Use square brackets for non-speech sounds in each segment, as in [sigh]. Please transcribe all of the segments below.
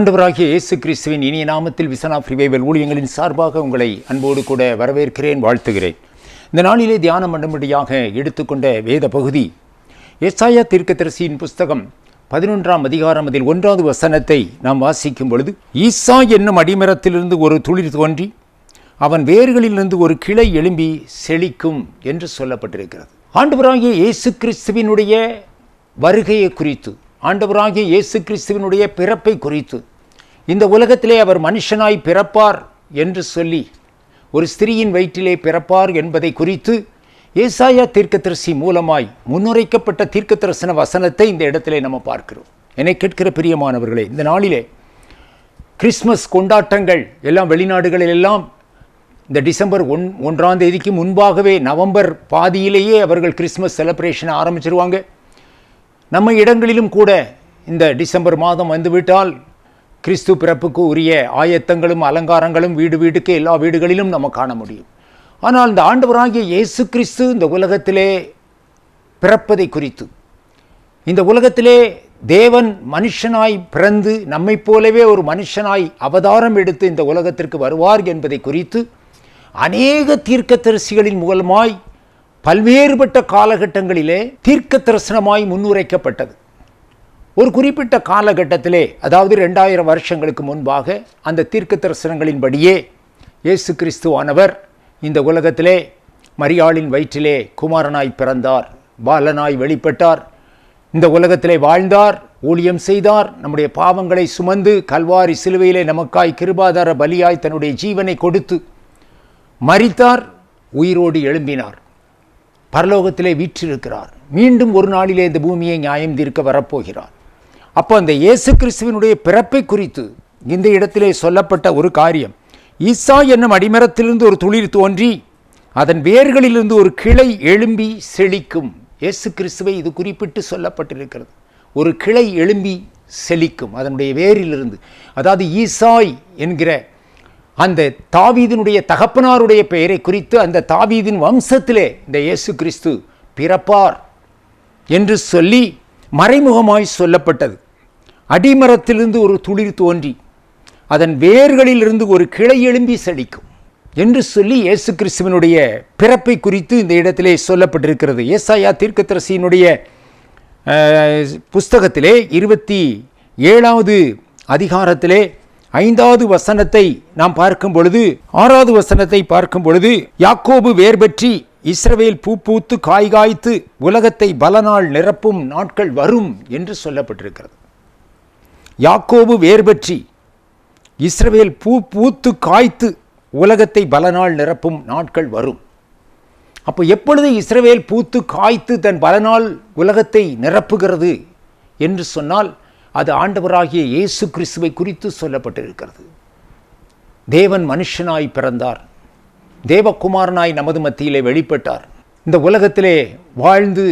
ஆண்டவராகிய இயேசு கிறிஸ்துவின் இனிய நாமத்தில் விசனா ரிவைவல் ஊழியங்களின் சார்பாக உங்களை அன்போடு கூட வரவேற்கிறேன் வாழ்த்துகிறேன். இந்த நாளிலே தியானம் பண்ணும்படியாக எடுத்துக்கொண்ட வேத பகுதி எஸ்ஆயா தீர்க்கதரிசியின் புஸ்தகம் பதினொன்றாம் அதிகாரம் அதில் ஒன்றாவது வசனத்தை நாம் வாசிக்கும் பொழுது ஈசா என்னும் அடிமரத்திலிருந்து ஒரு துளிர் தோன்றி அவன் வேர்களிலிருந்து ஒரு கிளை எழும்பி செழிக்கும் என்று சொல்லப்பட்டிருக்கிறது. ஆண்டவராகிய இயேசு கிறிஸ்துவினுடைய வருகையை குறித்து ஆண்டவராகிய இயேசு கிறிஸ்துவினுடைய பிறப்பை குறித்து இந்த உலகத்திலே அவர் மனுஷனாய் பிறப்பார் என்று சொல்லி ஒரு ஸ்திரீயின் வயிற்றிலே பிறப்பார் என்பதை குறித்து ஏசாயா தீர்க்கதரிசி மூலமாய் முன்னுரைக்கப்பட்ட தீர்க்கதரிசன வசனத்தை இந்த இடத்திலே நம்ம பார்க்கிறோம். என்னை கேட்கிற பிரியமானவர்களே இந்த நாளிலே கிறிஸ்மஸ் கொண்டாட்டங்கள் எல்லாம் வெளிநாடுகளில் எல்லாம் இந்த டிசம்பர் ஒன் ஒன்றாம் தேதிக்கு முன்பாகவே நவம்பர் பாதியிலேயே அவர்கள் கிறிஸ்மஸ் செலப்ரேஷனை ஆரம்பிச்சிருவாங்க. நம்ம இடங்களிலும் கூட இந்த டிசம்பர் மாதம் வந்துவிட்டால் கிறிஸ்து பிறப்புக்கு உரிய ஆயத்தங்களும் அலங்காரங்களும் வீடு வீடுக்கு எல்லா வீடுகளிலும் நம்ம காண முடியும். ஆனால் இந்த ஆண்டவராகிய இயேசு கிறிஸ்து இந்த உலகத்திலே பிறப்பதை குறித்து இந்த உலகத்திலே தேவன் மனுஷனாய் பிறந்து நம்மைப் போலவே ஒரு மனுஷனாய் அவதாரம் எடுத்து இந்த உலகத்திற்கு வருவார் என்பதை குறித்து அநேக தீர்க்கதரிசிகளின் மூலமாய் பல்வேறுபட்ட காலகட்டங்களிலே தீர்க்க தரிசனமாய் முன்னுரைக்கப்பட்டது. ஒரு குறிப்பிட்ட காலகட்டத்திலே அதாவது ரெண்டாயிரம் வருஷங்களுக்கு முன்பாக அந்த தீர்க்க தரிசனங்களின்படியே இயேசு கிறிஸ்துவானவர் இந்த உலகத்திலே மரியாளின் வயிற்றிலே குமாரனாய் பிறந்தார் பாலனாய் வெளிப்பட்டார். இந்த உலகத்திலே வாழ்ந்தார் ஊழியம் செய்தார் நம்முடைய பாவங்களை சுமந்து கல்வாரி சிலுவையிலே நமக்காய் கிருபாதார பலியாய் தன்னுடைய ஜீவனை கொடுத்து மறித்தார் உயிரோடு எழும்பினார். பரலோகத்திலே வீற்றிருக்கிறார். மீண்டும் ஒரு நாளிலே இந்த பூமியை நியாயம் தீர்க்க வரப்போகிறார். அப்போ அந்த இயேசு கிறிஸ்துவினுடைய பிறப்பை குறித்து இந்த இடத்திலே சொல்லப்பட்ட ஒரு காரியம். ஈசா என்னும் அடிமரத்திலிருந்து ஒரு துளிர் தோன்றி அதன் வேர்களிலிருந்து ஒரு கிளை எழும்பி செழிக்கும். இயேசு கிறிஸ்துவை இது குறிப்பிட்டு சொல்லப்பட்டிருக்கிறது. ஒரு கிளை எழும்பி செழிக்கும் அதனுடைய வேரிலிருந்து. அதாவது ஈசாய் என்கிற அந்த தாவீதினுடைய தகப்பனாருடைய பெயரை குறித்து அந்த தாவீதின் வம்சத்திலே இந்த இயேசு கிறிஸ்து பிறப்பார் என்று சொல்லி மறைமுகமாய் சொல்லப்பட்டது. அடிமரத்திலிருந்து ஒரு துளிர் தோன்றி அதன் வேர்களிலிருந்து ஒரு கிளை எழும்பி செழிக்கும் என்று சொல்லி இயேசு கிறிஸ்துவனுடைய பிறப்பை குறித்து இந்த இடத்திலே சொல்லப்பட்டிருக்கிறது. ஏசாயா தீர்க்கத்தரசியினுடைய புஸ்தகத்திலே இருபத்தி ஏழாவது அதிகாரத்திலே ஐந்தாவது வசனத்தை நாம் பார்க்கும் பொழுது ஆறாவது வசனத்தை பார்க்கும் பொழுது யாக்கோபு வேர்பற்றி இஸ்ரவேல் பூ பூத்து காய் காய்த்து உலகத்தை பலநாள் நிரப்பும் நாட்கள் வரும் என்று சொல்லப்பட்டிருக்கிறது. யாக்கோபு வேர்பற்றி இஸ்ரவேல் பூ பூத்து காய்த்து உலகத்தை பலநாள் நிரப்பும் நாட்கள் வரும். அப்போ எப்பொழுது இஸ்ரவேல் பூத்து காய்த்து தன் பலநாள் உலகத்தை நிரப்புகிறது என்று சொன்னால் அது ஆண்டவராகிய இயேசு கிறிஸ்துவை குறித்து சொல்லப்பட்டிருக்கிறது. தேவன் மனுஷனாய் பிறந்தார். தேவகுமாரனாய் நமது மத்தியிலே வெளிப்பட்டார். இந்த உலகத்திலே வாழ்ந்து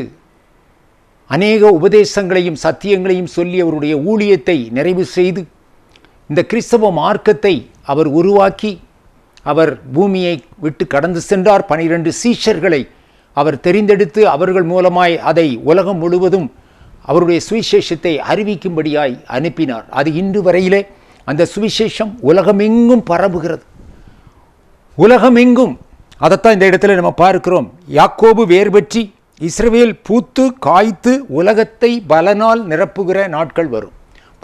அநேக உபதேசங்களையும் சத்தியங்களையும் சொல்லி அவருடைய ஊழியத்தை நிறைவு செய்து இந்த கிறிஸ்தவ மார்க்கத்தை அவர் உருவாக்கி அவர் பூமியை விட்டு கடந்து சென்றார். பனிரெண்டு சீஷர்களை அவர் தெரிந்தெடுத்து அவர்கள் மூலமாய் அதை உலகம் முழுவதும் அவருடைய சுவிசேஷத்தை அறிவிக்கும்படியாய் அனுப்பினார். அது இன்று வரையிலே அந்த சுவிசேஷம் உலகமெங்கும் பரவுகிறது. உலகமெங்கும். அதைத்தான் இந்த இடத்துல நம்ம பார்க்கிறோம். யாக்கோபு வேர்பற்றி இஸ்ரவேல் பூத்து காய்த்து உலகத்தை பலனால் நிரப்புகிற நாட்கள் வரும்.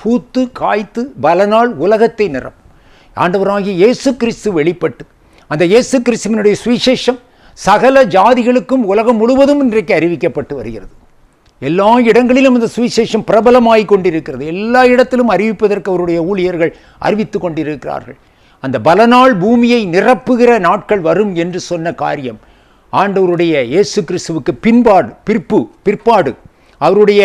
பூத்து காய்த்து பலனால் உலகத்தை நிரப்பும் ஆண்டவராகிய இயேசு கிறிஸ்து வெளிப்பட்டு அந்த இயேசு கிறிஸ்துவனுடைய சுவிசேஷம் சகல ஜாதிகளுக்கும் உலகம் முழுவதும் இன்றைக்கு அறிவிக்கப்பட்டு வருகிறது. எல்லா இடங்களிலும் இந்த சுவிசேஷம் பிரபலமாய் கொண்டிருக்கிறது. எல்லா இடத்திலும் அறிவிப்பதற்கு அவருடைய ஊழியர்கள் அறிவித்து கொண்டிருக்கிறார்கள். அந்த பலநாள் பூமியை நிரப்புகிற நாட்கள் வரும் என்று சொன்ன காரியம் ஆண்டவருடைய இயேசு கிறிஸ்துவுக்கு பின்பாடு பிற்பு பிற்பாடு அவருடைய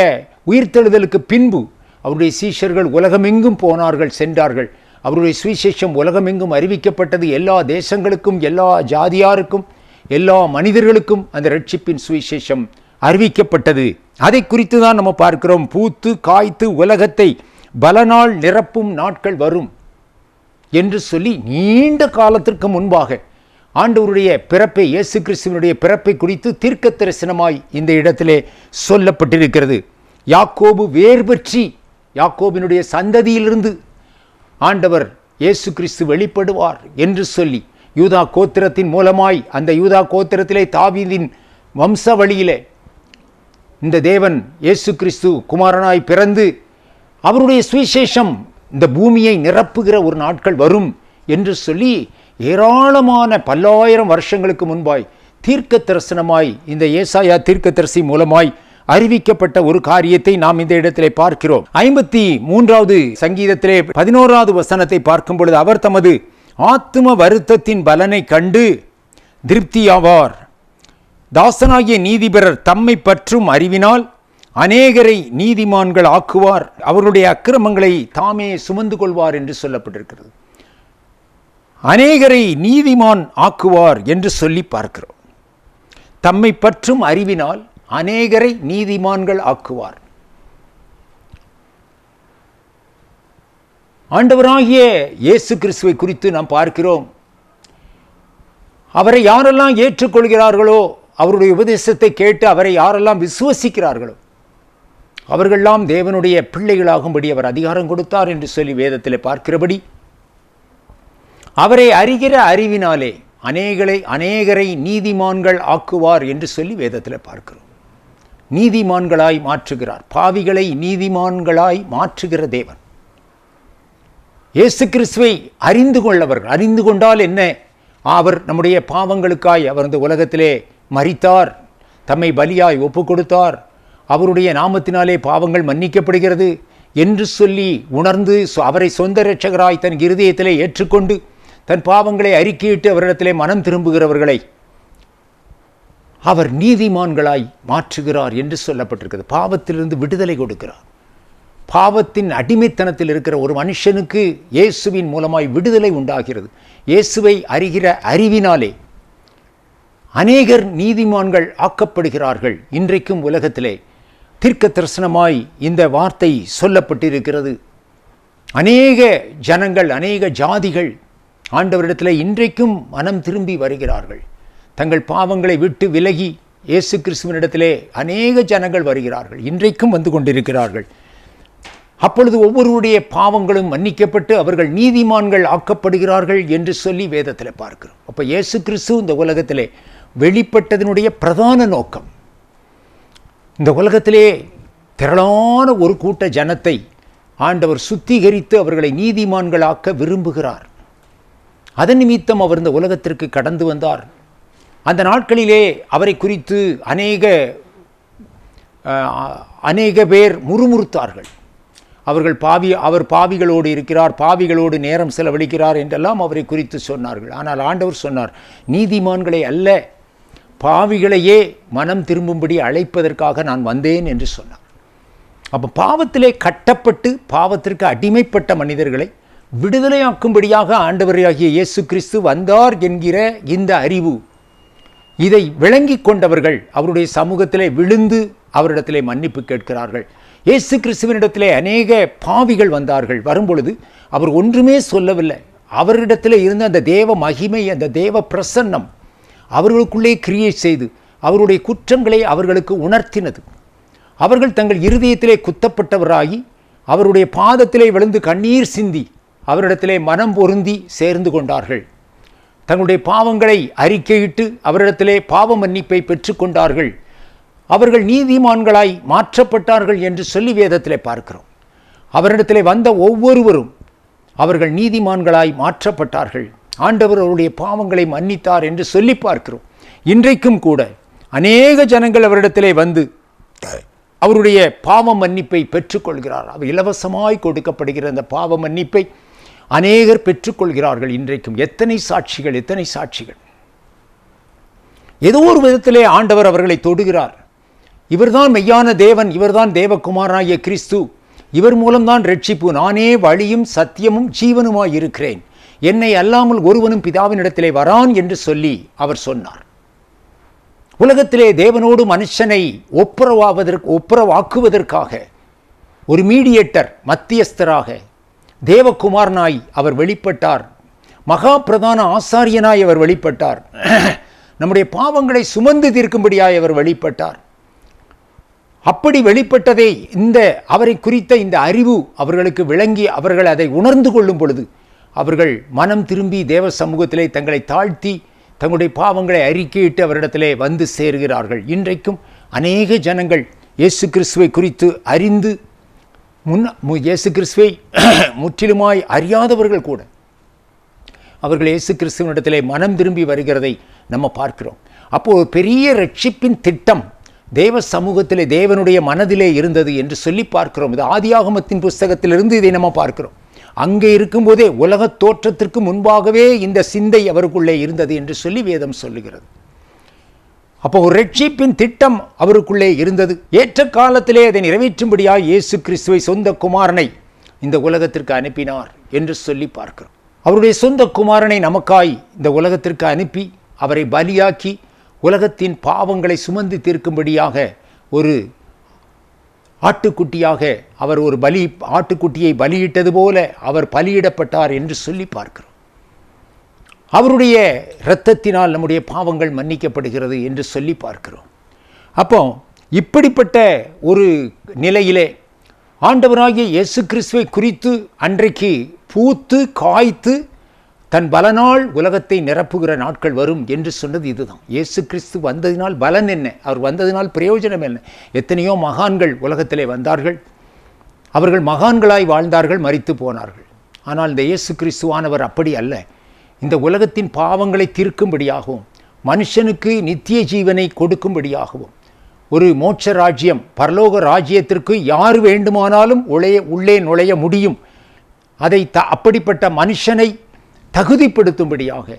உயிர்த்தெழுதலுக்கு பின்பு அவருடைய சீஷர்கள் உலகமெங்கும் போனார்கள் சென்றார்கள். அவருடைய சுவிசேஷம் உலகமெங்கும் அறிவிக்கப்பட்டது எல்லா தேசங்களுக்கும் எல்லா ஜாதியாருக்கும் எல்லா மனிதர்களுக்கும் அந்த ரட்சிப்பின் சுவிசேஷம் அறிவிக்கப்பட்டது. அதை குறித்து தான் நம்ம பார்க்கிறோம். பூத்து காய்த்து உலகத்தை பலனால் நிரப்பும் நாட்கள் வரும் என்று சொல்லி நீண்ட காலத்திற்கு முன்பாக ஆண்டவருடைய பிறப்பை இயேசு கிறிஸ்துவனுடைய பிறப்பை குறித்து தீர்க்க தரிசனமாய் இந்த இடத்திலே சொல்லப்பட்டிருக்கிறது. யாக்கோபு வேர் பற்றி யாக்கோபினுடைய சந்ததியிலிருந்து ஆண்டவர் இயேசு கிறிஸ்து வெளிப்படுவார் என்று சொல்லி யூதா கோத்திரத்தின் மூலமாய் அந்த யூதா கோத்திரத்திலே தாவீதின் வம்சவழியிலே இந்த தேவன் இயேசு கிறிஸ்து குமாரனாய் பிறந்து அவருடைய சுவிசேஷம் இந்த பூமியை நிரப்புகிற ஒரு நாட்கள் வரும் என்று சொல்லி ஏராளமான பல்லாயிரம் வருஷங்களுக்கு முன்பாய் தீர்க்க தரிசனமாய் இந்த ஏசாயா தீர்க்க தரிசி மூலமாய் அறிவிக்கப்பட்ட ஒரு காரியத்தை நாம் இந்த இடத்திலே பார்க்கிறோம். ஐம்பத்தி மூன்றாவது சங்கீதத்திலே பதினோராவது வசனத்தை பார்க்கும் பொழுது அவர் தமது ஆத்தும வருத்தத்தின் பலனை கண்டு திருப்தியாவார். தாசனாகிய நீதிபரர் தம்மை பற்றும் அறிவினால் அநேகரை நீதிமான்கள் ஆக்குவார். அவருடைய அக்கிரமங்களை தாமே சுமந்து கொள்வார் என்று சொல்லப்பட்டிருக்கிறது. அநேகரை நீதிமான் ஆக்குவார் என்று சொல்லி பார்க்கிறோம். தம்மை பற்றும் அறிவினால் அநேகரை நீதிமான்கள் ஆக்குவார். ஆண்டவராகிய இயேசு கிறிஸ்துவை குறித்து நாம் பார்க்கிறோம். அவரை யாரெல்லாம் ஏற்றுக்கொள்கிறார்களோ அவருடைய உபதேசத்தை கேட்டு அவரை யாரெல்லாம் விசுவசிக்கிறார்களோ அவர்களெல்லாம் தேவனுடைய பிள்ளைகளாகும்படி அவர் அதிகாரம் கொடுத்தார் என்று சொல்லி வேதத்தில் பார்க்கிறபடி அவரை அறிகிற அறிவினாலே அநேகளை அநேகரை நீதிமான்கள் ஆக்குவார் என்று சொல்லி வேதத்தில் பார்க்கிறோம். நீதிமான்களாய் மாற்றுகிறார். பாவிகளை நீதிமான்களாய் மாற்றுகிற தேவன். இயேசு கிறிஸ்துவை அறிந்து கொள்ளவர்கள் அறிந்து கொண்டால் என்ன? அவர் நம்முடைய பாவங்களுக்காய் அவர் இந்த உலகத்திலே மறித்தார் தம்மை பலியாய் ஒப்பு கொடுத்தார் அவருடைய நாமத்தினாலே பாவங்கள் மன்னிக்கப்படுகிறது என்று சொல்லி உணர்ந்து அவரை சொந்த இரட்சகராய் தன் இருதயத்திலே ஏற்றுக்கொண்டு தன் பாவங்களை அறிக்கையிட்டு அவரிடத்திலே மனம் திரும்புகிறவர்களை அவர் நீதிமான்களாய் மாற்றுகிறார் என்று சொல்லப்பட்டிருக்கிறது. பாவத்திலிருந்து விடுதலை கொடுக்கிறார். பாவத்தின் அடிமைத்தனத்தில் இருக்கிற ஒரு மனுஷனுக்கு இயேசுவின் மூலமாய் விடுதலை உண்டாகிறது. இயேசுவை அறிகிற அறிவினாலே அநேகர் நீதிமான்கள் ஆக்கப்படுகிறார்கள். இன்றைக்கும் உலகத்திலே தீர்க்க தரிசனமாய் இந்த வார்த்தை சொல்லப்பட்டிருக்கிறது. அநேக ஜனங்கள் அநேக ஜாதிகள் ஆண்டவரிடத்தில் இன்றைக்கும் மனம் திரும்பி வருகிறார்கள். தங்கள் பாவங்களை விட்டு விலகி இயேசு கிறிஸ்துவனிடத்திலே அநேக ஜனங்கள் வருகிறார்கள். இன்றைக்கும் வந்து கொண்டிருக்கிறார்கள். அப்பொழுது ஒவ்வொருவருடைய பாவங்களும் மன்னிக்கப்பட்டு அவர்கள் நீதிமான்கள் ஆக்கப்படுகிறார்கள் என்று சொல்லி வேதத்தில் பார்க்கிறோம். அப்போ இயேசு கிறிஸ்து இந்த உலகத்திலே வெளிப்பட்டதனுடைய பிரதான நோக்கம். இந்த உலகத்திலே திரளான ஒரு கூட்ட ஜனத்தை ஆண்டவர் சுத்திகரித்து அவர்களை நீதிமான்களாக்க விரும்புகிறார். அதன் நிமித்தம் அவர் இந்த உலகத்திற்கு கடந்து வந்தார். அந்த நாட்களிலே அவரை குறித்து அநேக அநேக பேர் முறுமுறுத்தார்கள். அவர்கள் பாவி அவர் பாவிகளோடு இருக்கிறார் பாவிகளோடு நேரம் செலவழிக்கிறார் என்றெல்லாம் அவரை குறித்து சொன்னார்கள். ஆனால் ஆண்டவர் சொன்னார் நீதிமான்களை அல்ல பாவிகளையே மனம் திரும்பும்படி அழைப்பதற்காக நான் வந்தேன் என்று சொன்னார். அப்போ பாவத்திலே கட்டப்பட்டு பாவத்திற்கு அடிமைப்பட்ட மனிதர்களை விடுதலையாக்கும்படியாக ஆண்டவராகிய இயேசு கிறிஸ்து வந்தார் என்கிற இந்த அறிவு இதை விளங்கி கொண்டவர்கள் அவருடைய சமூகத்திலே விழுந்து அவரிடத்திலே மன்னிப்பு கேட்கிறார்கள். இயேசு கிறிஸ்துவனிடத்திலே அநேக பாவிகள் வந்தார்கள். வரும்பொழுது அவர் ஒன்றுமே சொல்லவில்லை. அவரிடத்தில் இருந்த அந்த தேவ மகிமை அந்த தேவ பிரசன்னம் அவர்களுக்குள்ளே கிரியேட் செய்து அவருடைய குற்றங்களை அவர்களுக்கு உணர்த்தினது. அவர்கள் தங்கள் இருதயத்திலே குத்தப்பட்டவராகி அவருடைய பாதத்திலே விழுந்து கண்ணீர் சிந்தி அவரிடத்திலே மனம் பொருந்தி சேர்ந்து கொண்டார்கள். தங்களுடைய பாவங்களை அறிக்கையிட்டு அவரிடத்திலே பாவ மன்னிப்பை பெற்றுக்கொண்டார்கள் அவர்கள் நீதிமான்களாய் மாற்றப்பட்டார்கள் என்று சொல்லி வேதத்திலே பார்க்கிறோம். அவரிடத்திலே வந்த ஒவ்வொருவரும் அவர்கள் நீதிமான்களாய் மாற்றப்பட்டார்கள். ஆண்டவர் அவருடைய பாவங்களை மன்னித்தார் என்று சொல்லி பார்க்கிறோம். இன்றைக்கும் கூட அநேக ஜனங்கள் அவரிடத்திலே வந்து அவருடைய பாவ மன்னிப்பை பெற்றுக்கொள்கிறார் அவர் இலவசமாய் கொடுக்கப்படுகிற அந்த பாவ மன்னிப்பை அநேகர் பெற்றுக்கொள்கிறார்கள் இன்றைக்கும். எத்தனை சாட்சிகள் எத்தனை சாட்சிகள். ஏதோ ஒரு விதத்திலே ஆண்டவர் அவர்களை தொடுகிறார். இவர்தான் மெய்யான தேவன் இவர்தான் தேவகுமாராகிய கிறிஸ்து. இவர் மூலம்தான் ரட்சிப்பு. நானே வழியும் சத்தியமும் ஜீவனுமாய் இருக்கிறேன். என்னை அல்லாமல் ஒருவனும் பிதாவினிடத்திலே வரான் என்று சொல்லி அவர் சொன்னார். உலகத்திலே தேவனோடு மனுஷனை ஒப்புரவாவதற்கு ஒப்புரவாக்குவதற்காக ஒரு மீடியேட்டர் மத்தியஸ்தராக தேவகுமாரனாய் அவர் வெளிப்பட்டார். மகா பிரதான ஆசாரியனாய் அவர் வெளிப்பட்டார். [clears throat] நம்முடைய பாவங்களை சுமந்து தீர்க்கும்படியாய் அவர் வெளிப்பட்டார். அப்படி வெளிப்பட்டதே இந்த அவரை குறித்த இந்த அறிவு அவர்களுக்கு விளங்கி அவர்கள் அதை உணர்ந்து கொள்ளும் பொழுது அவர்கள் மனம் திரும்பி தேவ சமூகத்திலே தங்களை தாழ்த்தி தங்களுடைய பாவங்களை அறிக்கையிட்டு அவரிடத்திலே வந்து சேர்கிறார்கள். இன்றைக்கும் அநேக ஜனங்கள் இயேசு கிறிஸ்துவை குறித்து அறிந்து முன் மு- இயேசு கிறிஸ்துவை [clears throat] முற்றிலுமாய் அறியாதவர்கள் கூட அவர்கள் இயேசு கிறிஸ்துவனிடத்திலே மனம் திரும்பி வருகிறதை நம்ம பார்க்கிறோம். அப்போது ஒரு பெரிய ரட்சிப்பின் திட்டம் தேவ சமூகத்திலே தேவனுடைய மனதிலே இருந்தது என்று சொல்லி பார்க்கிறோம். இது ஆதியாகமத்தின் புஸ்தகத்திலிருந்து இதை நம்ம பார்க்கிறோம். அங்கே இருக்கும்போதே உலகத் தோற்றத்திற்கு முன்பாகவே இந்த சிந்தை அவருக்குள்ளே இருந்தது என்று சொல்லி வேதம் சொல்லுகிறது. அப்போ ஒரு ரட்சிப்பின் திட்டம் அவருக்குள்ளே இருந்தது. ஏற்ற காலத்திலே அதை நிறைவேற்றும்படியாய் இயேசு கிறிஸ்துவை சொந்த குமாரனை இந்த உலகத்திற்கு அனுப்பினார் என்று சொல்லி பார்க்கிறோம். அவருடைய சொந்த குமாரனை நமக்காய் இந்த உலகத்திற்கு அனுப்பி அவரை பலியாக்கி உலகத்தின் பாவங்களை சுமந்து தீர்க்கும்படியாக ஒரு ஆட்டுக்குட்டியாக அவர் ஒரு பலி ஆட்டுக்குட்டியை பலியிட்டது போல அவர் பலியிடப்பட்டார் என்று சொல்லி பார்க்கிறோம். அவருடைய இரத்தத்தினால் நம்முடைய பாவங்கள் மன்னிக்கப்படுகிறது என்று சொல்லி பார்க்கிறோம். அப்போ இப்படிப்பட்ட ஒரு நிலையிலே ஆண்டவராகிய இயேசு கிறிஸ்துவை குறித்து அன்றைக்கு பூத்து காய்த்து தன் பலனால் உலகத்தை நிரப்புகிற நாட்கள் வரும் என்று சொன்னது இதுதான். இயேசு கிறிஸ்து வந்ததினால் பலன் என்ன? அவர் வந்ததினால் பிரயோஜனம் என்ன? எத்தனையோ மகான்கள் உலகத்திலே வந்தார்கள். அவர்கள் மகான்களாய் வாழ்ந்தார்கள் மறித்து போனார்கள். ஆனால் இந்த இயேசு கிறிஸ்துவானவர் அப்படி அல்ல. இந்த உலகத்தின் பாவங்களை தீர்க்கும்படியாகவும் மனுஷனுக்கு நித்திய ஜீவனை கொடுக்கும்படியாகவும் ஒரு மோட்ச ராஜ்யம் பரலோக ராஜ்யத்திற்கு யார் வேண்டுமானாலும் உழைய உள்ளே நுழைய முடியும். அதை த அப்படிப்பட்ட மனுஷனை தகுதிப்படுத்தும்படியாக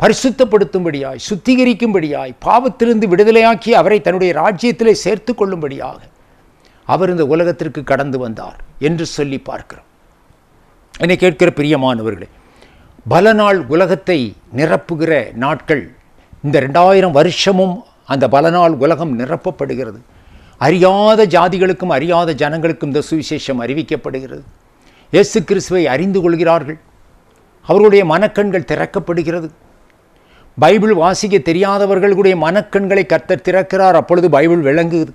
பரிசுத்தப்படுத்தும்படியாய் சுத்திகரிக்கும்படியாய் பாவத்திலிருந்து விடுதலையாக்கி அவரை தன்னுடைய ராஜ்யத்திலே சேர்த்து கொள்ளும்படியாக அவர் இந்த உலகத்திற்கு கடந்து வந்தார் என்று சொல்லி பார்க்கிறோம். என்னை கேட்கிற பிரியமானவர்களே பல நாள் உலகத்தை நிரப்புகிற நாட்கள். இந்த ரெண்டாயிரம் வருஷமும் அந்த பல நாள் உலகம் நிரப்பப்படுகிறது. அறியாத ஜாதிகளுக்கும் அறியாத ஜனங்களுக்கும் இந்த சுவிசேஷம் அறிவிக்கப்படுகிறது. இயேசு கிறிஸ்துவை அறிந்து கொள்கிறார்கள். அவர்களுடைய மனக்கண்கள் திறக்கப்படுகிறது. பைபிள் வாசிக்க தெரியாதவர்களுடைய மனக்கண்களை கர்த்தர் திறக்கிறார். அப்பொழுது பைபிள் விளங்குகிறது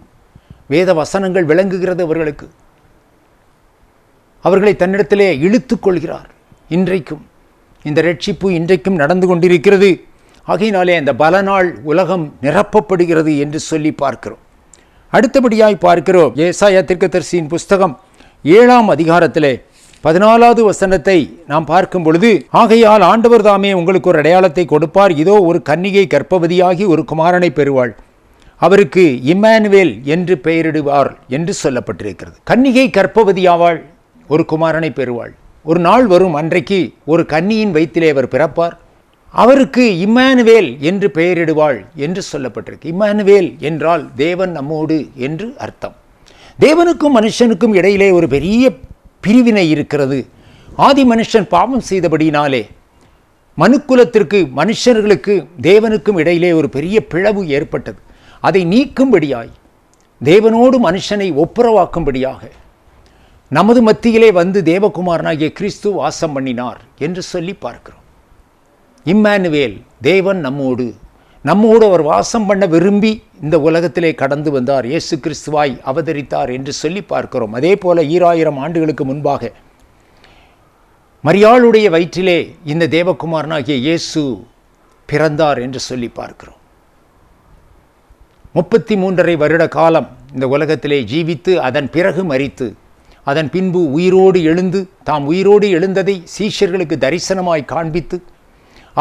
வேத வசனங்கள் விளங்குகிறது அவர்களுக்கு. அவர்களை தன்னிடத்திலே இழுத்துக்கொள்கிறார் இன்றைக்கும் இந்த ரட்சிப்பு இன்றைக்கும் நடந்து கொண்டிருக்கிறது. ஆகையினாலே அந்த பலநாள் உலகம் நிரப்பப்படுகிறது என்று சொல்லி பார்க்கிறோம். அடுத்தபடியாய் பார்க்கிறோம். ஏசாயா திருக்கதர்சியின் புஸ்தகம் ஏழாம் அதிகாரத்திலே பதினாலாவது வசனத்தை நாம் பார்க்கும் பொழுது ஆகையால் ஆண்டவர் தாமே உங்களுக்கு ஒரு அடையாளத்தை கொடுப்பார். இதோ ஒரு கன்னிகை கர்ப்பவதியாகி ஒரு குமாரனை பெறுவாள். அவருக்கு இம்மானுவேல் என்று பெயரிடுவார் என்று சொல்லப்பட்டிருக்கிறது. கன்னிகை கர்ப்பவதியாவாள் ஒரு குமாரனை பெறுவாள். ஒரு நாள் வரும் அன்றைக்கு ஒரு கன்னியின் வயிற்றிலே அவர் பிறப்பார். அவருக்கு இம்மானுவேல் என்று பெயரிடுவாள் என்று சொல்லப்பட்டிருக்கு. இம்மானுவேல் என்றால் தேவன் நம்மோடு என்று அர்த்தம். தேவனுக்கும் மனுஷனுக்கும் இடையிலே ஒரு பெரிய பிரிவினை இருக்கிறது. ஆதி மனுஷன் பாவம் செய்தபடினாலே மனுக்குலத்திற்கு மனுஷர்களுக்கு தேவனுக்கும் இடையிலே ஒரு பெரிய பிளவு ஏற்பட்டது. அதை நீக்கும்படியாய் தேவனோடு மனுஷனை ஒப்புரவாக்கும்படியாக நமது மத்தியிலே வந்து தேவகுமாரனாகிய கிறிஸ்து வாசம் பண்ணினார் என்று சொல்லி பார்க்கிறோம். இம்மானுவேல் தேவன் நம்மோடு நம்மோடு அவர் வாசம் பண்ண விரும்பி இந்த உலகத்திலே கடந்து வந்தார் இயேசு கிறிஸ்துவாய் அவதரித்தார் என்று சொல்லி பார்க்கிறோம். அதே போல ஈராயிரம் ஆண்டுகளுக்கு முன்பாக மரியாளுடைய வயிற்றிலே இந்த தேவகுமாரனாகிய இயேசு பிறந்தார் என்று சொல்லி பார்க்கிறோம். முப்பத்தி மூன்றரை வருட காலம் இந்த உலகத்திலே ஜீவித்து அதன் பிறகு மறித்து அதன் பின்பு உயிரோடு எழுந்து தாம் உயிரோடு எழுந்ததை சீஷர்களுக்கு தரிசனமாய் காண்பித்து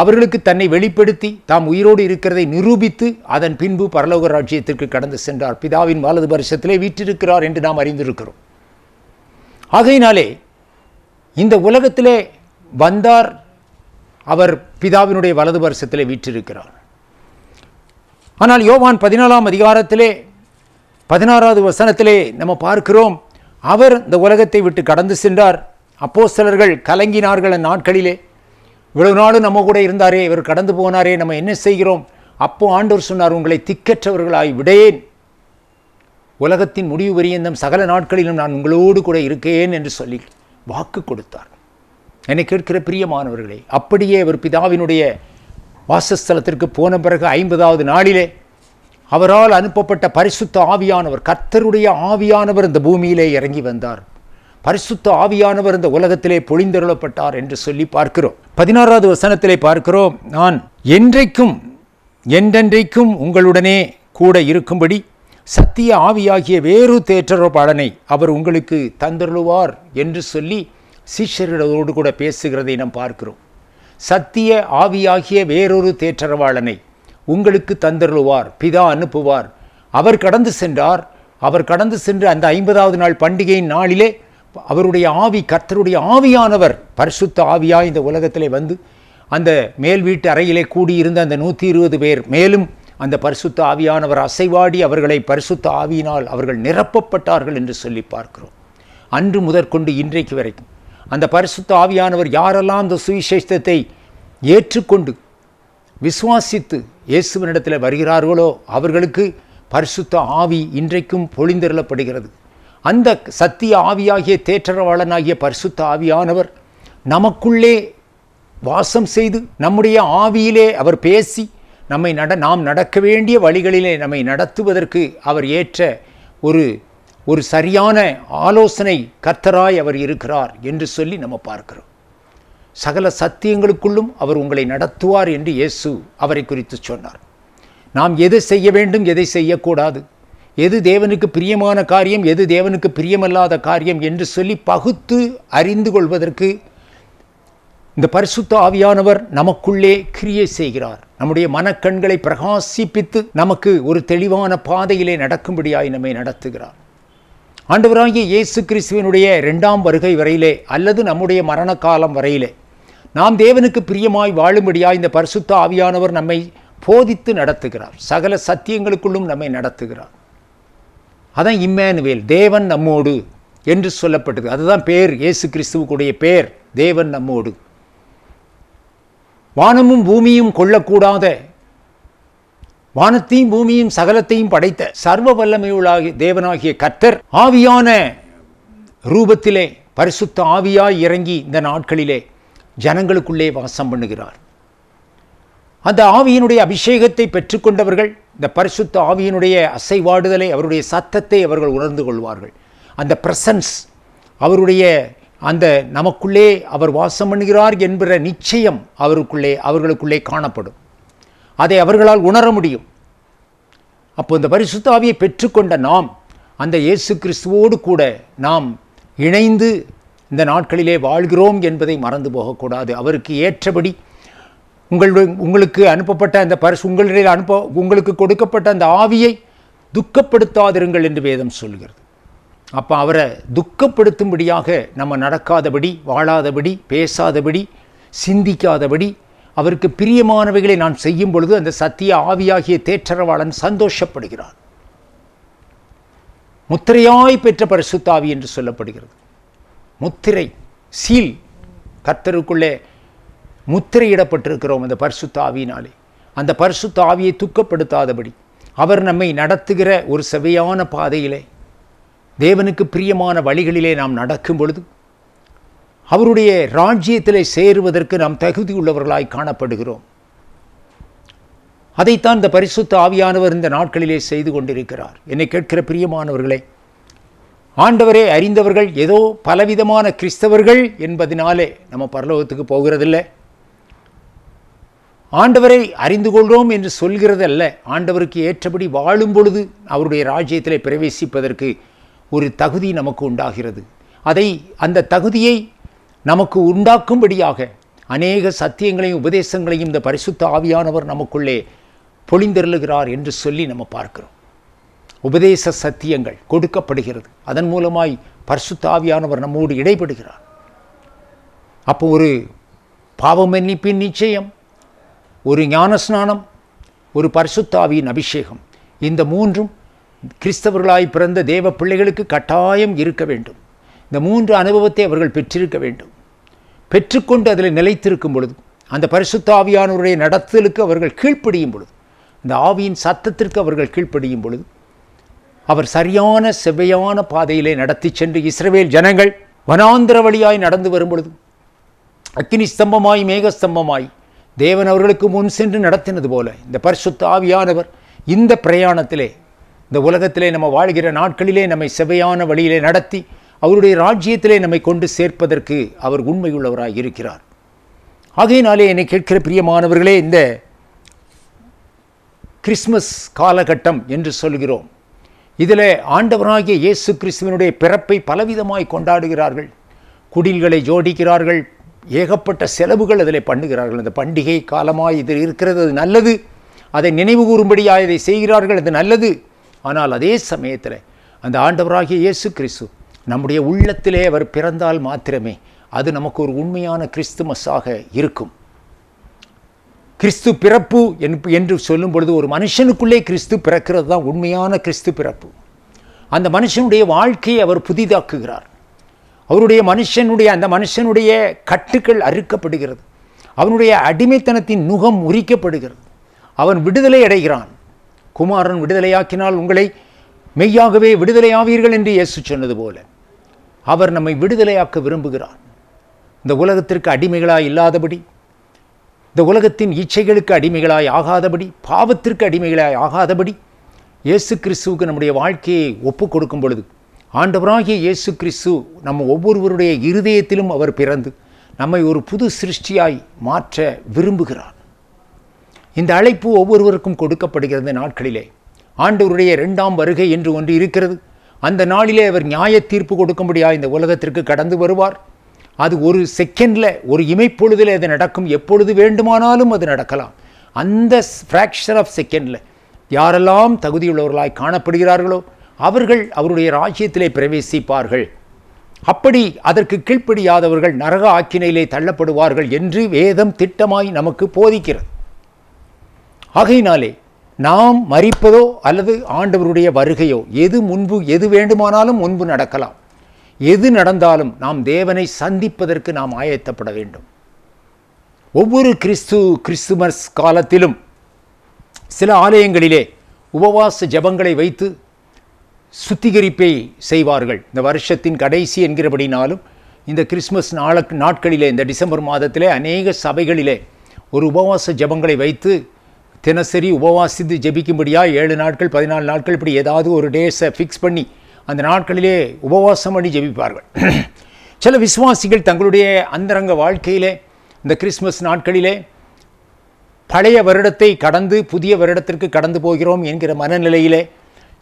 அவர்களுக்கு தன்னை வெளிப்படுத்தி தாம் உயிரோடு இருக்கிறதை நிரூபித்து அதன் பின்பு பரலோக ராஜ்யத்திற்கு கடந்து சென்றார். பிதாவின் வலது வருஷத்திலே வீற்றிருக்கிறார் என்று நாம் அறிந்திருக்கிறோம். ஆகையினாலே இந்த உலகத்திலே வந்தார் அவர் பிதாவினுடைய வலது வருஷத்திலே வீற்றிருக்கிறார். ஆனால் யோவான் பதினாலாம் அதிகாரத்திலே பதினாறாவது வசனத்திலே நம்ம பார்க்கிறோம் அவர் இந்த உலகத்தை விட்டு கடந்து சென்றார். அப்போ சிலர்கள் கலங்கினார்கள் அந்நாட்களிலே இவ்வளவு நாளும் நம்ம கூட இருந்தாரே இவர் கடந்து போனாரே நம்ம என்ன செய்கிறோம்? அப்போ ஆண்டவர் சொன்னார் உங்களை திக்கற்றவர்களாய் விடேன் உலகத்தின் முடிவு வரியந்தம் சகல நாட்களிலும் நான் உங்களோடு கூட இருக்கேன் என்று சொல்லி வாக்கு கொடுத்தார். என்னை கேட்கிற பிரியமானவர்களே அப்படியே அவர் பிதாவினுடைய வாசஸ்தலத்திற்கு போன பிறகு ஐம்பதாவது நாளிலே அவரால் அனுப்பப்பட்ட பரிசுத்த ஆவியானவர் கர்த்தருடைய ஆவியானவர் இந்த பூமியிலே இறங்கி வந்தார். பரிசுத்த ஆவியானவர் இந்த உலகத்திலே பொழிந்தருளப்பட்டார் என்று சொல்லி பார்க்கிறோம். பதினாறாவது வசனத்திலே பார்க்கிறோம். நான் என்றைக்கும் என்றென்றைக்கும் உங்களுடனே கூட இருக்கும்படி சத்திய ஆவியாகிய வேறு தேற்றரப்பாளனை அவர் உங்களுக்கு தந்தருளுவார் என்று சொல்லி சீஷர்களோடு கூட பேசுகிறதை நாம் பார்க்கிறோம். சத்திய ஆவியாகிய வேறொரு தேற்றரவாளனை உங்களுக்கு தந்தருளுவார் பிதா அனுப்புவார். அவர் கடந்து சென்றார். அவர் கடந்து சென்று அந்த ஐம்பதாவது நாள் பண்டிகையின் நாளிலே அவருடைய ஆவி கர்த்தருடைய ஆவியானவர் பரிசுத்த ஆவியாய் இந்த உலகத்திலே வந்து அந்த மேல் வீட்டு அறையிலே கூடியிருந்த அந்த நூற்றி இருபது பேர் மேலும் அந்த பரிசுத்த ஆவியானவர் அசைவாடி அவர்களை பரிசுத்த ஆவியினால் அவர்கள் நிரப்பப்பட்டார்கள் என்று சொல்லி பார்க்கிறோம். அன்று முதற்கொண்டு இன்றைக்கு வரைக்கும் அந்த பரிசுத்த ஆவியானவர் யாரெல்லாம் அந்த சுவிசேஷத்தை ஏற்றுக்கொண்டு விசுவாசித்து இயேசுவனிடத்தில் வருகிறார்களோ அவர்களுக்கு பரிசுத்த ஆவி இன்றைக்கும் பொழிந்தருளப்படுகிறது. அந்த சத்திய ஆவியாகிய தேற்றரவாளனாகிய பரிசுத்த ஆவியானவர் நமக்குள்ளே வாசம் செய்து நம்முடைய ஆவியிலே அவர் பேசி நம்மை நட நாம் நடக்க வேண்டிய வழிகளிலே நம்மை நடத்துவதற்கு அவர் ஏற்ற ஒரு ஒரு சரியான ஆலோசனை கர்த்தராய் அவர் இருக்கிறார் என்று சொல்லி நம்ம பார்க்கிறோம். சகல சத்தியங்களுக்குள்ளும் அவர் உங்களை நடத்துவார் என்று இயேசு அவரை குறித்து சொன்னார். நாம் எது செய்ய வேண்டும் எதை செய்யக்கூடாது? எது தேவனுக்கு பிரியமான காரியம் எது தேவனுக்கு பிரியமல்லாத காரியம் என்று சொல்லி பகுத்து அறிந்து கொள்வதற்கு இந்த பரிசுத்த ஆவியானவர் நமக்குள்ளே கிரியை செய்கிறார். நம்முடைய மனக்கண்களை பிரகாசிப்பித்து நமக்கு ஒரு தெளிவான பாதையிலே நடக்கும்படியாய் நம்மை நடத்துகிறார். ஆண்டவராகிய இயேசு கிறிஸ்துவனுடைய ரெண்டாம் வருகை வரையிலே அல்லது நம்முடைய மரண காலம் வரையிலே நாம் தேவனுக்கு பிரியமாய் வாழும்படியா இந்த பரிசுத்த ஆவியானவர் நம்மை போதித்து நடத்துகிறார். சகல சத்தியங்களுக்குள்ளும் நம்மை நடத்துகிறார். அதான் இம்மேனுவேல் தேவன் நம்மோடு என்று சொல்லப்பட்டது. அதுதான் பேர் இயேசு கிறிஸ்துவுக்குடைய பேர் தேவன் நம்மோடு. வானமும் பூமியும் கொள்ளக்கூடாத வானத்தையும் பூமியும் சகலத்தையும் படைத்த சர்வ வல்லமையுள்ளாகிய தேவனாகிய கர்த்தர் ஆவியான ரூபத்திலே பரிசுத்த ஆவியாய் இறங்கி இந்த நாட்களிலே ஜனங்களுக்குள்ளே வாசம் பண்ணுகிறார். அந்த ஆவியினுடைய அபிஷேகத்தை பெற்றுக்கொண்டவர்கள் இந்த பரிசுத்த ஆவியினுடைய அசைவாடுதலை அவருடைய சத்தத்தை அவர்கள் உணர்ந்து கொள்வார்கள். அந்த பிரசன்ஸ் அவருடைய அந்த நமக்குள்ளே அவர் வாசம் பண்ணுகிறார் என்கிற நிச்சயம் அவருக்குள்ளே அவர்களுக்குள்ளே காணப்படும். அதை அவர்களால் உணர முடியும். அப்போ இந்த பரிசுத்த ஆவியை பெற்றுக்கொண்ட நாம் அந்த இயேசு கிறிஸ்துவோடு கூட நாம் இணைந்து இந்த நாட்களிலே வாழ்கிறோம் என்பதை மறந்து போகக்கூடாது. அவருக்கு ஏற்றபடி உங்கள் உங்களுக்கு அனுப்பப்பட்ட அந்த பரிசு உங்களிடையில் அனுப்ப உங்களுக்கு கொடுக்கப்பட்ட அந்த ஆவியை துக்கப்படுத்தாதிருங்கள் என்று வேதம் சொல்கிறது. அப்போ அவரை துக்கப்படுத்தும்படியாக நம்ம நடக்காதபடி வாழாதபடி பேசாதபடி சிந்திக்காதபடி அவருக்கு பிரியமானவைகளை நான் செய்யும் பொழுது அந்த சத்திய ஆவியாகிய தேற்றரவாளன் சந்தோஷப்படுகிறான். முத்திரையாய் பெற்ற பரிசுத்தாவி என்று சொல்லப்படுகிறது. முத்திரை சீல். கர்த்தருக்குள்ளே முத்திரையிடப்பட்டிருக்கிறோம் அந்த பரிசுத்த ஆவியினாலே. அந்த பரிசுத்த ஆவியை துக்கப்படுத்தாதபடி அவர் நம்மை நடத்துகிற ஒரு செவையான பாதையிலே தேவனுக்கு பிரியமான வழிகளிலே நாம் நடக்கும் பொழுது அவருடைய ராஜ்யத்திலே சேருவதற்கு நாம் தகுதி உள்ளவர்களாய் காணப்படுகிறோம். அதைத்தான் இந்த பரிசுத்த ஆவியானவர் இந்த நாட்களிலே செய்து கொண்டிருக்கிறார். என்னை கேட்கிற பிரியமானவர்களே ஆண்டவரே அறிந்தவர்கள் ஏதோ பலவிதமான கிறிஸ்தவர்கள் என்பதனாலே நம்ம பரலோகத்துக்கு போகிறதில்லை. ஆண்டவரை அறிந்து கொள்கிறோம் என்று சொல்கிறதல்ல. ஆண்டவருக்கு ஏற்றபடி வாழும் பொழுது அவருடைய ராஜ்யத்தில் பிரவேசிப்பதற்கு ஒரு தகுதி நமக்கு உண்டாகிறது. அதை அந்த தகுதியை நமக்கு உண்டாக்கும்படியாக அநேக சத்தியங்களையும் உபதேசங்களையும் இந்த பரிசுத்த ஆவியானவர் நமக்குள்ளே பொழிந்தருளுகிறார் என்று சொல்லி நம்ம பார்க்கிறோம். உபதேச சத்தியங்கள் கொடுக்கப்படுகிறது. அதன் மூலமாய் பரிசுத்தாவியானவர் நம்மோடு இடைப்படுகிறார் அப்போ ஒரு பாவமன்னிப்பின் நிச்சயம் ஒரு ஞானஸ்நானம் ஒரு பரிசுத்தாவியின் அபிஷேகம். இந்த மூன்றும் கிறிஸ்தவர்களாய் பிறந்த தேவ பிள்ளைகளுக்கு கட்டாயம் இருக்க வேண்டும். இந்த மூன்று அனுபவத்தை அவர்கள் பெற்றிருக்க வேண்டும். பெற்றுக்கொண்டு அதில் நிலைத்திருக்கும் பொழுது அந்த பரிசுத்தாவியானவருடைய நடத்தலுக்கு அவர்கள் கீழ்ப்படியும் பொழுது இந்த ஆவியின் சத்தத்திற்கு அவர்கள் கீழ்ப்படியும் பொழுது அவர் சரியான செவ்வையான பாதையிலே நடத்தி சென்று இஸ்ரவேல் ஜனங்கள் வனாந்திர வழியாய் நடந்து வரும்பொழுது அக்னி அக்கினி ஸ்தம்பமாய் மேகஸ்தம்பமாய் தேவன் அவர்களுக்கு முன் சென்று நடத்தினது போல இந்த பரிசுத்த ஆவியானவர் இந்த பிரயாணத்திலே இந்த உலகத்திலே நம்ம வாழ்கிற நாட்களிலே நம்மை செவையான வழியிலே நடத்தி அவருடைய ராஜ்யத்திலே நம்மை கொண்டு சேர்ப்பதற்கு அவர் உண்மையுள்ளவராக இருக்கிறார். ஆகையினாலே என்னை கேட்கிற பிரியமானவர்களே இந்த கிறிஸ்மஸ் காலகட்டம் என்று சொல்கிறோம். இதில் ஆண்டவராகிய இயேசு கிறிஸ்துவனுடைய பிறப்பை பலவிதமாய் கொண்டாடுகிறார்கள். குடில்களை ஜோடிக்கிறார்கள். ஏகப்பட்ட செலவுகள் அதில் பண்ணுகிறார்கள். அந்த பண்டிகை காலமாய் இது இருக்கிறது அது நல்லது. அதை நினைவு கூறும்படியாக இதை செய்கிறார்கள் அது நல்லது. ஆனால் அதே சமயத்தில் அந்த ஆண்டவராகிய இயேசு கிறிஸ்து நம்முடைய உள்ளத்திலே அவர் பிறந்தால் மாத்திரமே அது நமக்கு ஒரு உண்மையான கிறிஸ்துமஸாக இருக்கும். கிறிஸ்து பிறப்பு என்று சொல்லும் பொழுது ஒரு மனுஷனுக்குள்ளே கிறிஸ்து பிறக்கிறது தான் உண்மையான கிறிஸ்து பிறப்பு. அந்த மனுஷனுடைய வாழ்க்கையை அவர் புதிதாக்குகிறார். அவருடைய மனுஷனுடைய அந்த மனுஷனுடைய கட்டுக்கள் அறுக்கப்படுகிறது. அவனுடைய அடிமைத்தனத்தின் நுகம் உரிக்கப்படுகிறது அவன் விடுதலை அடைகிறான். குமாரன் விடுதலையாக்கினால் உங்களை மெய்யாகவே விடுதலையாவீர்கள் என்று இயேசு சொன்னது போல. அவர் நம்மை விடுதலையாக்க விரும்புகிறார். இந்த உலகத்திற்கு அடிமைகளாக இல்லாதபடி இந்த உலகத்தின் இச்சைகளுக்கு அடிமைகளாய் ஆகாதபடி பாவத்திற்கு அடிமைகளாய் ஆகாதபடி இயேசு கிறிஸ்துவுக்கு நம்முடைய வாழ்க்கையை ஒப்பு கொடுக்கும் பொழுது ஆண்டவராகிய இயேசு கிறிஸ்து நம்ம ஒவ்வொருவருடைய இருதயத்திலும் அவர் பிறந்து நம்மை ஒரு புது சிருஷ்டியாய் மாற்ற விரும்புகிறார். இந்த அழைப்பு ஒவ்வொருவருக்கும் கொடுக்கப்படுகிறது நாட்களிலே. ஆண்டவருடைய இரண்டாம் வருகை என்று ஒன்று இருக்கிறது. அந்த நாளிலே அவர் நியாய தீர்ப்பு கொடுக்கும்படியா இந்த உலகத்திற்கு கடந்து வருவார். அது ஒரு செகண்டில் ஒரு இமைப்பொழுதில் அது நடக்கும். எப்பொழுது வேண்டுமானாலும் அது நடக்கலாம். அந்த ஃப்ராக்ஷன் ஆஃப் செகண்டில் யாரெல்லாம் தகுதியுள்ளவர்களாய் காணப்படுகிறார்களோ அவர்கள் அவருடைய ராஜ்யத்திலே பிரவேசிப்பார்கள். அப்படி அதற்கு கீழ்ப்படியாதவர்கள் நரக ஆக்கினையிலே தள்ளப்படுவார்கள் என்று வேதம் திட்டமாய் நமக்கு போதிக்கிறது. ஆகையினாலே நாம் மறிப்பதோ அல்லது ஆண்டவருடைய வருகையோ எது முன்பு எது வேண்டுமானாலும் முன்பு நடக்கலாம். எது நடந்தாலும் நாம் தேவனை சந்திப்பதற்கு நாம் ஆயத்தப்பட வேண்டும். ஒவ்வொரு கிறிஸ்து கிறிஸ்துமஸ் காலத்திலும் சில ஆலயங்களிலே உபவாச ஜெபங்களை வைத்து சுத்திகரிப்பை செய்வார்கள். இந்த வருஷத்தின் கடைசி என்கிறபடினாலும் இந்த கிறிஸ்மஸ் நாள நாட்களிலே இந்த டிசம்பர் மாதத்திலே அநேக சபைகளிலே ஒரு உபவாச ஜெபங்களை வைத்து தினசரி உபவாசித்து ஜெபிக்கும்படியா ஏழு நாட்கள் பதினாலு நாட்கள் இப்படி ஏதாவது ஒரு டேஸை ஃபிக்ஸ் பண்ணி அந்த நாட்களிலே உபவாசம் பண்ணி ஜெபிப்பார்கள். சில விசுவாசிகள் தங்களுடைய அந்தரங்க வாழ்க்கையிலே இந்த கிறிஸ்மஸ் நாட்களிலே பழைய வருடத்தை கடந்து புதிய வருடத்திற்கு கடந்து போகிறோம் என்கிற மனநிலையிலே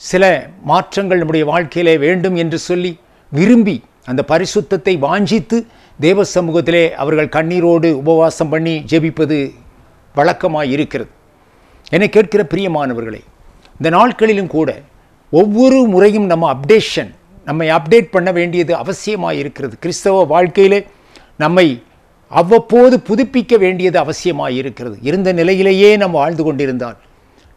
சில மாற்றங்கள் நம்முடைய வாழ்க்கையிலே வேண்டும் என்று சொல்லி விரும்பி அந்த பரிசுத்தத்தை வாஞ்சித்து தேவ சமூகத்திலே அவர்கள் கண்ணீரோடு உபவாசம் பண்ணி ஜெபிப்பது வழக்கமாக இருக்கிறது என்னை கேட்கிற பிரியமானவர்களே இந்த நாட்களிலும் கூட ஒவ்வொரு முறையும் நம்ம அப்டேஷன் நம்மை அப்டேட் பண்ண வேண்டியது அவசியமாக இருக்கிறது. கிறிஸ்தவ வாழ்க்கையிலே நம்மை அவ்வப்போது புதுப்பிக்க வேண்டியது அவசியமாக இருக்கிறது. இருந்த நிலையிலேயே நாம் வாழ்ந்து கொண்டிருந்தால்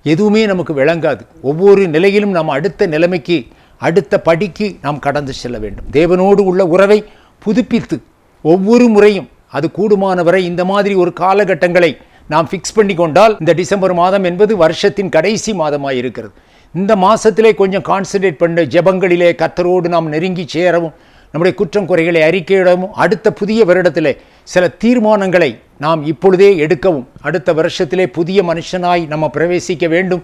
எதுவுமே நமக்கு விளங்காது. ஒவ்வொரு நிலையிலும் நாம் அடுத்த நிலைமைக்கு அடுத்த படிக்கு நாம் கடந்து செல்ல வேண்டும். தேவனோடு உள்ள உறவை புதுப்பித்து ஒவ்வொரு முறையும் அது கூடுமான வரை இந்த மாதிரி ஒரு காலகட்டங்களை நாம் ஃபிக்ஸ் பண்ணி கொண்டால் இந்த டிசம்பர் மாதம் என்பது வருஷத்தின் கடைசி மாதமாக இருக்கிறது. இந்த மாதத்திலே கொஞ்சம் கான்சன்ட்ரேட் பண்ண. ஜெபங்களிலே கத்தரோடு நாம் நெருங்கி சேரவும் நம்முடைய குற்றம் குறைகளை அறிக்கையிடவும் அடுத்த புதிய வருடத்தில் சில தீர்மானங்களை நாம் இப்பொழுதே எடுக்கவும் அடுத்த வருஷத்திலே புதிய மனுஷனாய் நம்ம பிரவேசிக்க வேண்டும்.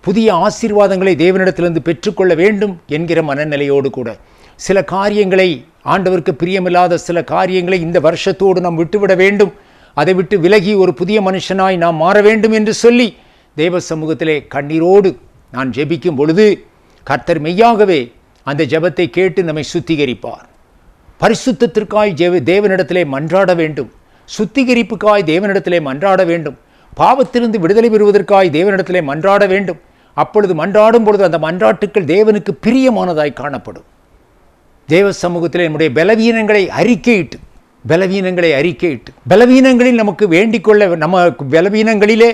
புதிய ஆசீர்வாதங்களை தேவனிடத்திலிருந்து பெற்றுக்கொள்ள வேண்டும் என்கிற மனநிலையோடு கூட. சில காரியங்களை ஆண்டவருக்கு பிரியமில்லாத சில காரியங்களை இந்த வருஷத்தோடு நாம் விட்டுவிட வேண்டும். அதை விட்டு விலகி ஒரு புதிய மனுஷனாய் நாம் மாற வேண்டும் என்று சொல்லி தேவ சமூகத்திலே கண்ணீரோடு நான் ஜெபிக்கும் பொழுது கர்த்தர் மெய்யாகவே அந்த ஜெபத்தை கேட்டு நம்மை சுத்திகரிப்பார். பரிசுத்தத்திற்காய் ஜெவ தேவனிடத்திலே மன்றாட வேண்டும். சுத்திகரிப்புக்காய் தேவனிடத்திலே மன்றாட வேண்டும். பாவத்திலிருந்து விடுதலை பெறுவதற்காய் தேவனிடத்திலே மன்றாட வேண்டும். அப்பொழுது மன்றாடும் பொழுது அந்த மன்றாட்டுக்கள் தேவனுக்கு பிரியமானதாய் காணப்படும். தேவ சமூகத்தில் நம்முடைய பலவீனங்களை அறிக்கையிட்டு பலவீனங்களை அறிக்கையிட்டு பலவீனங்களில் நமக்கு வேண்டிக் கொள்ள நமக்கு பலவீனங்களிலே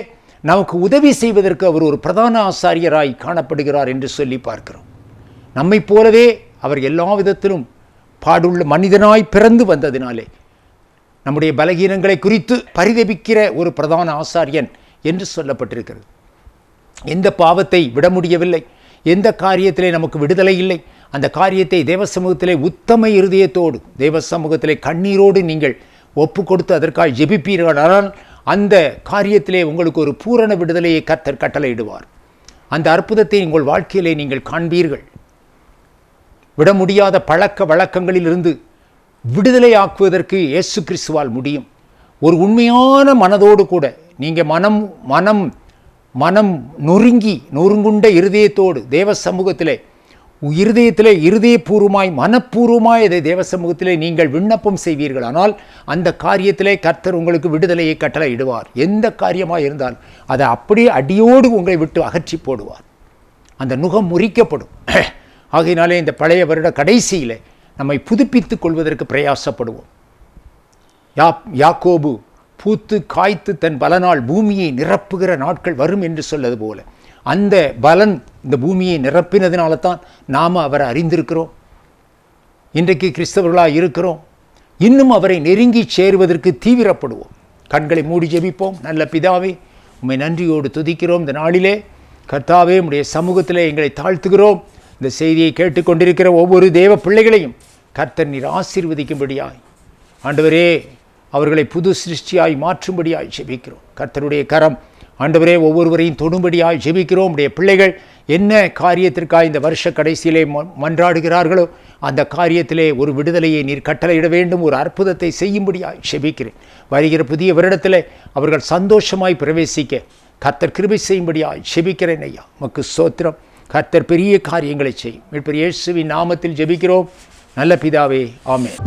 நமக்கு உதவி செய்வதற்கு அவர் ஒரு பிரதான ஆசாரியராய் காணப்படுகிறார் என்று சொல்லி பார்க்கிறோம். நம்மைப் போலவே அவர் எல்லா விதத்திலும் பாடுள்ள மனிதனாய் பிறந்து வந்ததினாலே நம்முடைய பலகீனங்களை குறித்து பரிதபிக்கிற ஒரு பிரதான ஆசாரியன் என்று சொல்லப்பட்டிருக்கிறது. எந்த பாவத்தை விட முடியவில்லை. எந்த காரியத்திலே நமக்கு விடுதலை இல்லை. அந்த காரியத்தை தேவ சமூகத்திலே உத்தம இருதயத்தோடு தேவ சமூகத்திலே கண்ணீரோடு நீங்கள் ஒப்பு கொடுத்து அதற்காக ஜெபிப்பீர்களானால் அந்த காரியத்திலே உங்களுக்கு ஒரு பூரண விடுதலையை கர்த்தர் கட்டளையிடுவார். அந்த அற்புதத்தை உங்கள் வாழ்க்கையிலே நீங்கள் காண்பீர்கள். விட முடியாத பழக்க வழக்கங்களிலிருந்து விடுதலையாக்குவதற்கு இயேசு கிறிஸ்துவால் முடியும். ஒரு உண்மையான மனதோடு கூட நீங்கள் மனம் மனம் மனம் நொறுங்கி நொறுங்குண்ட இருதயத்தோடு தேவ சமூகத்திலே இருதயத்திலே இருதயபூர்வமாய் மனப்பூர்வமாய் அதை தேவ சமூகத்திலே நீங்கள் விண்ணப்பம் செய்வீர்கள். ஆனால் அந்த காரியத்திலே கர்த்தர் உங்களுக்கு விடுதலையை கட்டளையிடுவார். எந்த காரியமாக இருந்தாலும் அதை அப்படியே அடியோடு உங்களை விட்டு அகற்றி போடுவார். அந்த நுகம் முறிக்கப்படும். [clears throat] ஆகையினாலே இந்த பழைய வருட கடைசியில் நம்மை புதுப்பித்துக் கொள்வதற்கு பிரயாசப்படுவோம். யா யாக்கோபு பூத்து காய்த்து தன் பலனால் பூமியை நிரப்புகிற நாட்கள் வரும் என்று சொல்லது போல அந்த பலன் இந்த பூமியை நிரப்பினதினால தான் நாம் அவரை அறிந்திருக்கிறோம். இன்றைக்கு கிறிஸ்தவர்களாக இருக்கிறோம். இன்னும் அவரை நெருங்கி சேருவதற்கு தீவிரப்படுவோம். கண்களை மூடி ஜெபிப்போம். நல்ல பிதாவே உண்மை நன்றியோடு துதிக்கிறோம். இந்த நாளிலே கர்த்தாவே உடைய சமூகத்திலே எங்களை தாழ்த்துகிறோம். இந்த செய்தியை கேட்டுக்கொண்டிருக்கிற ஒவ்வொரு தேவ பிள்ளைகளையும் கர்த்தர் நீர் ஆசீர்வதிக்கும்படியாய் ஆண்டவரே அவர்களை புது சிருஷ்டியாய் மாற்றும்படியாய் ஜெபிக்கிறோம். கர்த்தருடைய கரம் ஆண்டவரே ஒவ்வொருவரையும் தொடும்படியாக ஜெபிக்கிறோம். உடைய பிள்ளைகள் என்ன காரியத்திற்காக இந்த வருஷ கடைசியிலே மன்றாடுகிறார்களோ அந்த காரியத்திலே ஒரு விடுதலையை நீர் கட்டளையிட வேண்டும். ஒரு அற்புதத்தை செய்யும்படியாய் ஜெபிக்கிறேன். வருகிற புதிய வருடத்தில் அவர்கள் சந்தோஷமாய் பிரவேசிக்க கத்தர் கிருபை செய்யும்படியாய் ஜெபிக்கிறேன் ஐயா. மக்கு சோத்திரம் கத்தர் பெரிய காரியங்களை செய்யும். மீட்பர் இயேசுவின் நாமத்தில் ஜெபிக்கிறோம். நல்ல பிதாவே ஆமென்.